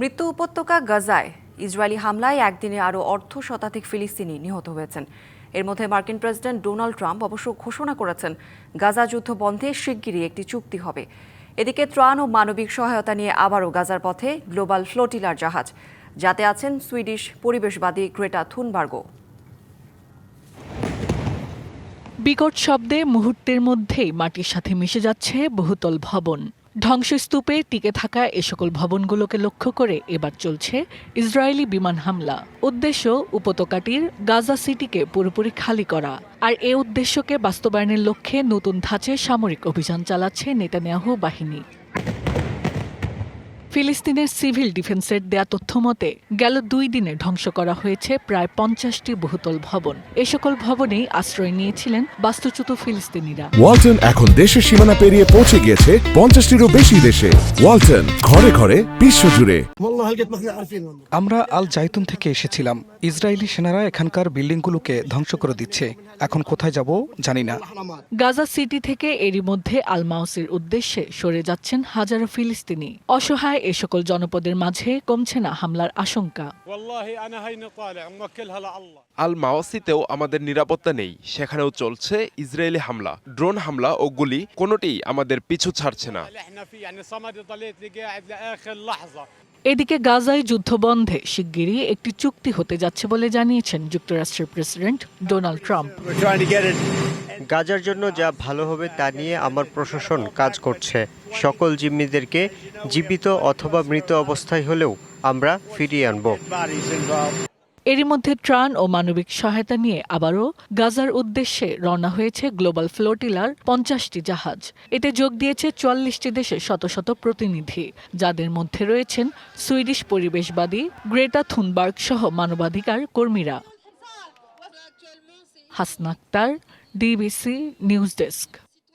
মৃত্যু উপত্যকা গাজায় ইসরায়েলি হামলায় একদিনে আরও অর্ধ শতাধিক ফিলিস্তিনি নিহত হয়েছেন। এর মধ্যে মার্কিন প্রেসিডেন্ট ডোনাল্ড ট্রাম্প অবশ্য ঘোষণা করেছেন, গাজা যুদ্ধ বন্ধে শিগগিরই একটি চুক্তি হবে। এদিকে ত্রাণ ও মানবিক সহায়তা নিয়ে আবারও গাজার পথে গ্লোবাল ফ্লোটিলার জাহাজ, যাতে আছেন সুইডিশ পরিবেশবাদী গ্রেটা থুনবার্গো। বিকট শব্দে মুহূর্তের মধ্যেই মাটির সাথে মিশে যাচ্ছে বহুতল ভবন। ধ্বংসস্তূপে টিকে থাকা এ সকল ভবনগুলোকে লক্ষ্য করে এবার চলছে ইসরায়েলি বিমান হামলা। উদ্দেশ্য উপত্যকাটির গাজা সিটিকে পুরোপুরি খালি করা। আর এ উদ্দেশ্যকে বাস্তবায়নের লক্ষ্যে নতুন ধাঁচে সামরিক অভিযান চালাচ্ছে নেতানিয়াহু বাহিনী। ফিলিস্তিনের সিভিল ডিফেন্সের দেয়া তথ্য মতে গেল দুই দিনে ধ্বংস করা হয়েছে প্রায় পঞ্চাশটি বহুতল ভবন। এ সকল ভবনেই আশ্রয় নিয়েছিলেন বাস্তুচ্যুত ফিলিস্তিনিরা। ওয়ালটন এখন দেশের সীমানা পেরিয়ে পৌঁছে গিয়েছে পঞ্চাশটিরও বেশি দেশে। ওয়ালটন ঘরে ঘরে বিশ্বজুড়ে আমরা আল জাইতুন থেকে এসেছিলাম। ইসরায়েলি সেনারা এখানকার বিল্ডিংগুলোকে ধ্বংস করে দিচ্ছে। এখন কোথায় যাব জানি না। গাজা সিটি থেকে এরই মধ্যে আলমাউসির উদ্দেশ্যে সরে যাচ্ছেন হাজারো ফিলিস্তিনি। অসহায় তালিকায় এ সকল জনপদের মাঝে কমছে না হামলার আশঙ্কা। আল মাওয়াসিতেও আমাদের নিরাপত্তা নেই সেখানেও চলছে ইসরায়েলি হামলা ড্রোন হামলা ও গুলি কোনোটি আমাদের পিছু ছাড়ছে না। এদিকে গাজায় যুদ্ধবন্ধে শিগগিরই একটি চুক্তি হতে যাচ্ছে বলে জানিয়েছেন যুক্তরাষ্ট্রের প্রেসিডেন্ট ডোনাল্ড ট্রাম্প। গাজার জন্য যা ভালো হবে তা নিয়ে আমার প্রশাসন কাজ করছে। সকল জিম্মিদেরকে জীবিত অথবা মৃত অবস্থায় হলেও আমরা ফিরিয়ে আনব। এরই মধ্যে ত্রাণ ও মানবিক সহায়তা নিয়ে আবারও গাজার উদ্দেশ্যে রওনা হয়েছে গ্লোবাল ফ্লোটিলার পঞ্চাশটি জাহাজ। এতে যোগ দিয়েছে চুয়াল্লিশটি দেশের শত শত প্রতিনিধি। যাদের মধ্যে রয়েছেন সুইডিশ পরিবেশবাদী গ্রেটা থুনবার্গ সহ মানবাধিকার কর্মীরা। Hasnaktar DBC news desk